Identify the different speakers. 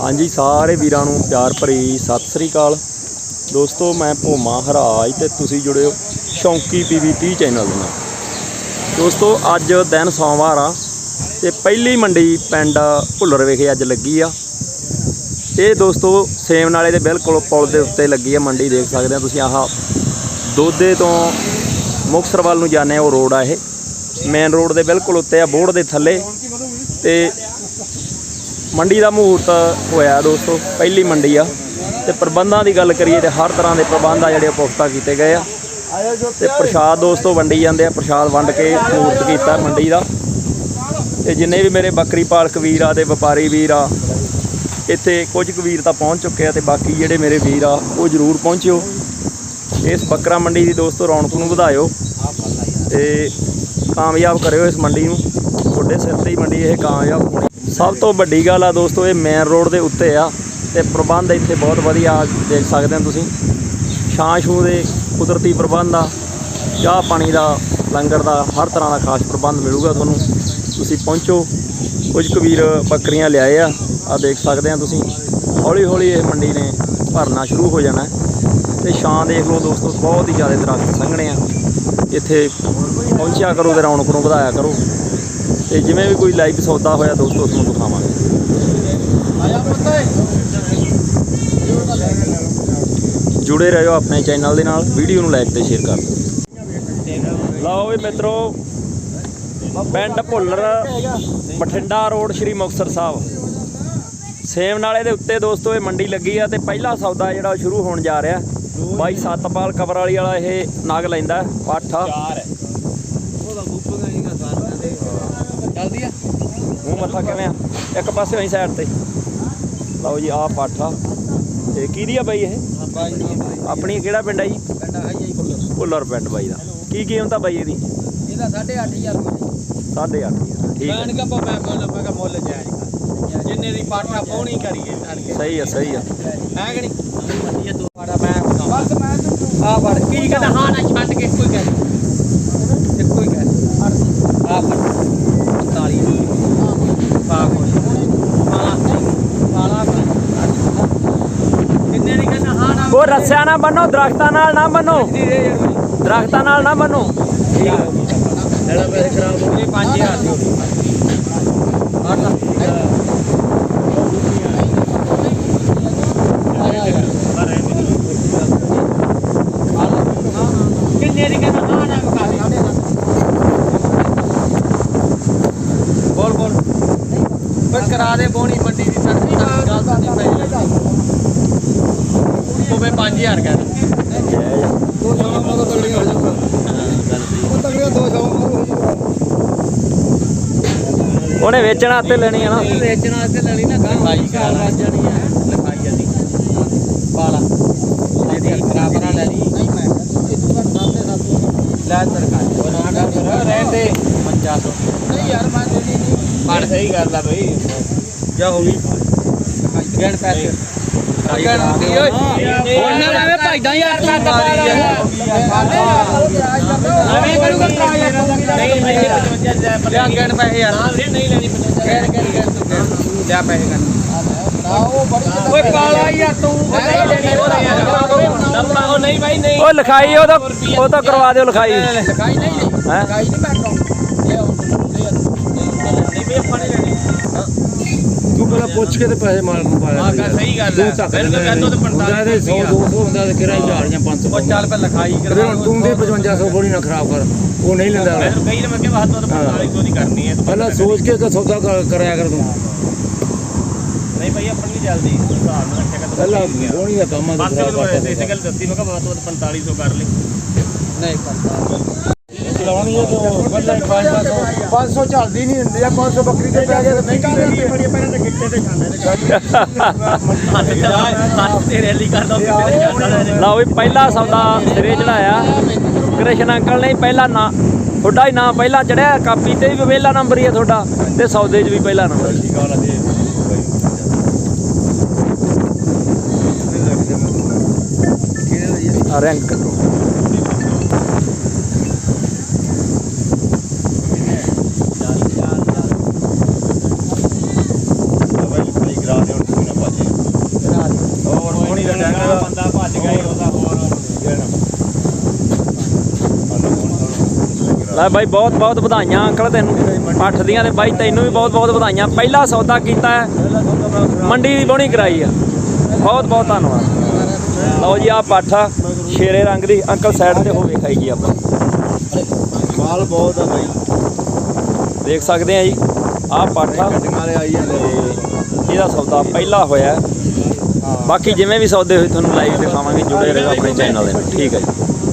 Speaker 1: ਹਾਂਜੀ, ਸਾਰੇ ਵੀਰਾਂ ਨੂੰ ਪਿਆਰ ਭਰੀ ਸਤਿ ਸ੍ਰੀ ਅਕਾਲ। ਦੋਸਤੋ, ਮੈਂ ਭੋਮਾ ਹਰਾਜ ਤੇ ਤੁਸੀਂ ਜੁੜੇ ਹੋ ਸ਼ੌਂਕੀ ਪੀਵੀ 30 ਚੈਨਲ ਦੇ ਨਾਲ। ਦੋਸਤੋ, ਅੱਜ ਦਿਨ ਸੋਮਵਾਰ ਆ ਤੇ ਪਹਿਲੀ ਮੰਡੀ ਪਿੰਡ ਭੁੱਲਰ ਵਿਖੇ ਅੱਜ ਲੱਗੀ ਆ। ਇਹ ਦੋਸਤੋ, ਸੇਮ ਨਾਲੇ ਦੇ ਬਿਲਕੁਲ ਪੁਲ ਦੇ ਉੱਤੇ ਲੱਗੀ ਆ ਮੰਡੀ, ਦੇਖ ਸਕਦੇ ਆ ਤੁਸੀਂ ਆਹ। ਦੋਦੇ ਤੋਂ ਮੁਕਤਸਰ ਵੱਲ ਨੂੰ ਜਾਂਦੇ ਆ, ਉਹ ਰੋਡ ਆ ਇਹ। ਮੇਨ ਰੋਡ ਦੇ ਬਿਲਕੁਲ ਉੱਤੇ ਆ, ਬੋਰਡ ਦੇ ਥੱਲੇ। ਤੇ ਮੰਡੀ ਦਾ ਮਹੂਰਤ ਹੋਇਆ ਦੋਸਤੋ, ਪਹਿਲੀ ਮੰਡੀ ਆ। ਤੇ ਪ੍ਰਬੰਧਾਂ ਦੀ ਗੱਲ ਕਰੀਏ ਤੇ ਹਰ ਤਰ੍ਹਾਂ ਦੇ ਪ੍ਰਬੰਧ ਆ ਜਿਹੜੇ ਉਹ ਪੁਖਤਾ ਕੀਤੇ ਗਏ ਆ। ਤੇ ਪ੍ਰਸ਼ਾਦ ਦੋਸਤੋ, ਵੰਡੀ ਜਾਂਦੇ ਆ, ਪ੍ਰਸ਼ਾਦ ਵੰਡ ਕੇ ਮਹੂਰਤ ਕੀਤਾ ਮੰਡੀ ਦਾ। ਤੇ ਜਿੰਨੇ ਵੀ ਮੇਰੇ ਬੱਕਰੀ ਪਾਲਕ ਵੀਰ ਆ ਤੇ ਵਪਾਰੀ ਵੀਰ ਆ, ਇੱਥੇ ਕੁਝ ਕੁ ਵੀਰ ਤਾਂ ਪਹੁੰਚ ਚੁੱਕੇ ਆ ਤੇ ਬਾਕੀ ਜਿਹੜੇ ਮੇਰੇ ਵੀਰ ਆ, ਉਹ ਜ਼ਰੂਰ ਪਹੁੰਚਿਓ। ਇਸ ਬੱਕਰਾ ਮੰਡੀ ਦੀ ਦੋਸਤੋ, ਰੌਣਕ ਨੂੰ ਵਧਾਇਓ। ਤੇ ਕਾਮਯਾਬ ਕਰਿਓ ਇਸ ਮੰਡੀ ਨੂੰ। ਤੁਹਾਡੇ ਸਿਰ ਤੇ ਹੀ ਮੰਡੀ, ਇਹ ਕਾਮਯਾਬ ਹੋਣੀ ਸਭ ਤੋਂ ਵੱਡੀ ਗੱਲ ਆ ਦੋਸਤੋ, ਇਹ ਮੇਨ ਰੋਡ ਦੇ ਉੱਤੇ ਆ ਤੇ ਪ੍ਰਬੰਧ ਇੱਥੇ ਬਹੁਤ ਵਧੀਆ ਦੇਖ ਸਕਦੇ ਹੋ ਤੁਸੀਂ। ਛਾਂ ਛੂ ਦੇ ਕੁਦਰਤੀ ਪ੍ਰਬੰਧ ਆ, ਚਾਹ ਪਾਣੀ ਦਾ, ਲੰਗਰ ਦਾ, ਹਰ ਤਰ੍ਹਾਂ ਦਾ ਖਾਸ ਪ੍ਰਬੰਧ ਮਿਲੂਗਾ ਤੁਹਾਨੂੰ। ਤੁਸੀਂ ਪਹੁੰਚੋ, ਕੁਝ ਕਬੀਰ ਬੱਕਰੀਆਂ ਲਿਆਏ ਆ ਆ ਦੇਖ ਸਕਦੇ ਆ ਤੁਸੀਂ। ਹੌਲੀ ਹੌਲੀ ਇਹ ਮੰਡੀ ਨੇ ਭਰਨਾ ਸ਼ੁਰੂ ਹੋ ਜਾਣਾ। ਹੈ। ਤੇ ਛਾਂ ਦੇਖ ਲਓ ਦੋਸਤੋ, ਬਹੁਤ ਹੀ ਜ਼ਿਆਦਾ ਦਰਖਤ ਸੰਘਣੇ ਆ। ਇੱਥੇ ਪਹੁੰਚਿਆ ਕਰੋ ਤੇ ਰੌਣਕ ਨੂੰ ਵਧਾਇਆ ਕਰੋ। ਤੇ ਜਿਵੇਂ ਵੀ ਕੋਈ ਲਾਈਵ ਸੌਦਾ ਹੋਇਆ ਦੋਸਤੋ ਤੁਹਾਨੂੰ ਦਿਖਾਵਾਂਗੇ। ਜੁੜੇ ਰਹੋ ਆਪਣੇ ਚੈਨਲ ਦੇ ਨਾਲ ਵੀਡੀਓ ਨੂੰ ਲਾਈਕ ਤੇ ਸ਼ੇਅਰ ਕਰ ਦਿਓ। ਲਓ ਵੀ ਮਿੱਤਰੋ, ਪਿੰਡ ਭੁੱਲਰ, ਬਠਿੰਡਾ ਰੋਡ ਸ਼੍ਰੀ ਮੁਕਤਸਰ ਸਾਹਿਬ। ਸੇਮ ਨਾਲੇ ਦੇ ਉੱਤੇ ਦੋਸਤੋ, ਇਹ ਮੰਡੀ ਲੱਗੀ ਆ ਤੇ ਪਹਿਲਾ ਸੌਦਾ ਜਿਹੜਾ ਉਹ ਸ਼ੁਰੂ ਹੋਣ ਜਾ ਰਿਹਾ। ਬਾਈ ਸਤਪਾਲ ਕਬਰ ਵਾਲੀ ਵਾਲਾ ਇਹ ਨਾਗ ਲੈਂਦਾ, ਪਾਠਾ
Speaker 2: ਚੱਲਦੀ ਆ
Speaker 1: ਮੂੰਹ ਮੱਥਾ ਕਿਵੇਂ ਆ? ਇੱਕ ਪਾਸੇ ਹੋਈ ਸਾਈਡ ਤੇ। ਲਓ ਜੀ ਆਹ ਪਾਠਾ। ਤੇ ਕਿਹਦੀ ਆ ਬਾਈ ਇਹ? ਆਪਣੀ ਕਿਹੜਾ ਪਿੰਡ ਆ ਜੀ?
Speaker 2: ਪਿੰਡ ਹੈ ਜੀ
Speaker 1: ਭੁੱਲਰ ਪਿੰਡ ਬਾਈ ਦਾ। ਕੀ ਕੀਮਤ ਆ ਬਾਈ ਇਹਦੀ?
Speaker 2: ਇਹਦਾ 8500 ਰੁਪਏ।
Speaker 1: 8500 ਠੀਕ
Speaker 2: ਮੈਂ
Speaker 1: ਹੈ
Speaker 2: ਕਿਹਾ ਮੈਂ ਮੁੱਲ ਮੈਂ ਕਿਹਾ ਮੁੱਲ ਜਾਇਜ਼ ਜਿੰਨੇ ਦੀ ਪਾਠਾ ਪਾਉਣੀ ਕਰੀਏ
Speaker 1: ਸਹੀ ਆ ਸਹੀ ਆ।
Speaker 2: ਹੈ ਕਿ ਨਹੀਂ? ਇਹ ਦੋ ਪਾੜਾ ਮੈਂ ਬਸ ਮੈਂ ਆ ਫੜ ਕੀ ਕਹਿੰਦਾ ਹਾਂ ਨਾ ਛੱਡ ਕੇ ਕੋਈ ਕਹਿ ਤੇ ਕੋਈ ਕਹਿ ਆ ਫੜ 45 ਪਾ ਕੋਈ ਪਾਲਾ ਪਾਲਾ ਕਿੰਨੇ ਦੀ ਕਹਿੰਦਾ ਹਾਂ ਨਾ
Speaker 1: ਉਹ ਰੱਸਿਆਂ ਨਾਲ ਬੰਨੋ ਦਰਖਤਾਂ ਨਾਲ ਨਾ ਬੰਨੋ। ਦਰਖਤਾਂ ਨਾਲ ਨਾ ਬੰਨੋ।
Speaker 2: ਲੈਣਾ ਪੈਸੇ ਖਰਾਬ ਹੋ ਗਏ 5000 ਦੀ ਆਟ ਕਿੰਨੇ ਦੀ ਕਹਿੰਦਾ ਹਾਂ ਨਾ ਮੁਕਾ ਦੇ। ਬੋਲ ਬੋਲ। ਬਸ ਕਰਾ ਦੇ ਬੋਣੀ ਮੰਡੀ ਦੀ ਸੱਤ ਗੱਲ ਤਾਂ ਨਹੀਂ ਪਈ ਉਹ 5000 ਕਹਿੰਦਾ ਦੋ ਸਵਾ ਮਾਰੋ ਤਗੜੀ ਹੋ ਜਾਊਗਾ। ਉਹ ਤਗੜੀਆਂ ਦੋ ਸਵਾ ਮਾਰੋ ਹੋ ਜਾਊਗਾ।
Speaker 1: ਉਹਨੇ ਵੇਚਣਾ ਤੇ ਲੈਣੀ ਆ ਨਾ।
Speaker 2: ਵੇਚਣ ਵਾਸਤੇ ਲੈਣੀ ਨਾ ਗੱਲ ਭਾਈ ਕਾਲ। ਵੱਜ ਜਾਣੀ ਹੈ ਲਿਖਾਈ ਜਾਂਦੀ ਪਾਲਾ ਇਹਦੀ ਬਰਾਬਰਾਂ ਲੈ ਲਈ। ਨਹੀਂ ਮੈਂ ਇਹ ਤੂੰ ਘੱਟ ਸਾਤੇ ਸਾਤੇ ਲੈ ਤਰਕਾ ਉਹ ਨਾ ਕਰ ਫਿਰ ਰਹਿਣ ਦੇ 500 ਨਹੀਂ ਯਾਰ ਮੈਂ ਦੇ ਨਹੀਂ। ਪੜ ਸਹੀ ਗੱਲ ਆ ਬਈ। ਜਾ ਹੋ ਗਈ। ਗਣ ਪੈਸੇ। ਦੀ ਹੁਣ ਨਾ ਐਵੇਂ ਭਾਈਦਾ ਯਾਰ ਤੂੰ ਮਾਰੀ ਐਵੇਂ ਕਰੂਗਾ ਤਰਾ ਯਾਰ ਨਹੀਂ ਨਹੀਂ 55 ਲਿਆ ਗਣ ਪੈਸੇ ਯਾਰ ਨਹੀਂ ਲੈਣੀ 55 ਗਣ ਗਣ ਗਣ ਤੂੰ ਗਣ ਲਿਆ ਪੈਸੇ ਗਣ ਓਏ ਕਾਲਾ ਯਾਰ ਤੂੰ ਉਹ ਨਹੀਂ ਭਾਈ ਨਹੀਂ
Speaker 1: ਉਹ ਲਿਖਾਈ ਉਹ ਤਾਂ ਉਹ ਤਾਂ ਕਰਵਾ ਦਿਓ ਲਿਖਾਈ।
Speaker 2: ਲਗਾਈ ਨਹੀਂ ਨਹੀਂ
Speaker 1: ਹੈ?
Speaker 2: ਨਹੀਂ ਮੈਂ ਕਹੂੰ।
Speaker 3: ਪਹਿਲਾਂ ਪੁੱਛ ਕੇ ਤੇ ਪੈਸੇ ਮਾਰ ਨੂੰ ਪਾਇਆ
Speaker 2: ਹਾਂ ਗੱਲ ਸਹੀ ਗੱਲ ਹੈ। ਬਿਲਕੁਲ ਕਹਿੰਦਾ ਤਾਂ 45
Speaker 3: 100 200 ਹੁੰਦਾ ਤੇ ਕਿਰਾਇਆ ਹਜ਼ਾਰ ਜਾਂ 500
Speaker 2: ਉਹ ਚੱਲ ਪੈ ਲਿਖਾਈ
Speaker 3: ਫਿਰ ਹੁਣ ਤੂੰ ਦੇ 5500 ਬੋਲੀ ਨਾ ਖਰਾਬ ਕਰ। ਉਹ ਨਹੀਂ ਲੈਂਦਾ
Speaker 2: ਮੈਂ
Speaker 3: ਅਗਲਾ।
Speaker 2: ਕਹੀ ਨਾ ਮੈਂ ਕਿ ਬਾਤ ਤਾਂ 4500 ਦੀ ਕਰਨੀ ਹੈ
Speaker 3: ਪਹਿਲਾਂ ਸੋਚ ਕੇ ਕਿ ਸੌਦਾ ਕਰ- ਕਰਿਆ ਕਰ ਤੂੰ।
Speaker 2: ਨਹੀਂ ਭਾਈ ਆਪਣੀ ਚੱਲਦੀ ਹਿਸਾਬ ਨਾਲ ਰੱਖਿਆ ਕਰ
Speaker 3: ਪਹਿਲਾਂ ਬੋਣੀ ਦਾ ਕੰਮ ਆ
Speaker 2: ਬਸ
Speaker 3: ਤੂੰ ਖਰਾਬ
Speaker 2: ਮੈਨੂੰ
Speaker 3: ਕਰਤਾ
Speaker 2: ਇਸੇ ਗੱਲ ਦੱਸੀ ਮੈਂ ਕਿ ਬਾਤ ਤਾਂ 4500 ਕਰ ਲਈ। ਨਹੀਂ ਕਰਦਾ
Speaker 3: ਹੈ ਤਾਂ ਪਹਿਲਾਂ 500 500 ਚੱਲਦੀ ਨਹੀਂ ਹੁੰਦੀ ਆ 500 ਬੱਕਰੀ ਤੇ ਪੈ ਗਿਆ ਤੇ ਮਹਿੰਗੀ ਲੈਣੀ ਬੜੀ ਪਹਿਲਾਂ ਤਾਂ ਗਿੱਟੇ ਤੇ ਖਾਂਦੇ ਨੇ।
Speaker 2: ਹੱਥ ਚਲਾ ਹੱਥ ਤੇ ਰੈਲੀ ਕਰਦਾ ਤੇਰੇ ਜਾਂਦਾ
Speaker 1: ਲਓ ਵੀ ਪਹਿਲਾ ਸੌਦਾ ਸਿਰੇ ਚੜਾਇਆ। ਕ੍ਰਿਸ਼ਨ ਅੰਕਲ ਨੇ ਪਹਿਲਾ ਨਾਂ ਤੁਹਾਡਾ ਹੀ ਨਾਂ ਪਹਿਲਾਂ ਚੜਿਆ ਕਾਪੀ ਤੇ ਵੀ ਪਹਿਲਾ ਨੰਬਰ ਹੀ ਹੈ ਤੁਹਾਡਾ ਤੇ ਸੌਦੇ 'ਚ ਵੀ ਪਹਿਲਾ ਨੰਬਰ। ਆ ਰੈਂਕ ਕਰਾ
Speaker 3: ਦੇ ਹੁਣ ਤੂੰ ਨਾ ਭੱਜ
Speaker 1: ਲੈ ਬਾਈ ਬਹੁਤ ਬਹੁਤ ਵਧਾਈਆਂ ਅੰਕਲ ਤੈਨੂੰ। ਪੱਠ ਦੀਆਂ ਤੇ ਬਾਈ ਤੈਨੂੰ ਵੀ ਬਹੁਤ ਬਹੁਤ ਵਧਾਈਆਂ। ਪਹਿਲਾ ਸੌਦਾ ਕੀਤਾ ਹੈ। ਮੰਡੀ ਦੀ ਬੋਣੀ ਕਰਾਈ ਆ। ਬਹੁਤ ਬਹੁਤ ਧੰਨਵਾਦ। ਲਓ ਜੀ ਆ ਪੱਠ ਸ਼ੇਰੇ ਰੰਗ ਦੀ। ਅੰਕਲ ਸਾਈਡ ਤੇ ਹੋ ਵੇਖਾਈ ਜੀ ਆਪਾਂ।
Speaker 3: ਮਾਲ ਬਹੁਤ ਆ ਬਾਈ।
Speaker 1: ਦੇਖ ਸਕਦੇ ਆ ਜੀ। ਆ। ਪੱਠ
Speaker 3: ਵਾਲੇ ਆਈ ਜਾਂਦੇ
Speaker 1: ਤੇ ਇਹਦਾ ਸੌਦਾ ਪਹਿਲਾ ਹੋਇਆ। ਬਾਕੀ ਜਿਵੇਂ ਵੀ ਸੌਦੇ ਹੋਏ ਤੁਹਾਨੂੰ ਲਾਈਵ ਦਿਖਾਵਾਂਗੇ ਜੁੜੇ ਰਹੋ ਆਪਣੇ ਚੈਨਲ ਦੇ ਨਾਲ। ਠੀਕ ਹੈ ਜੀ।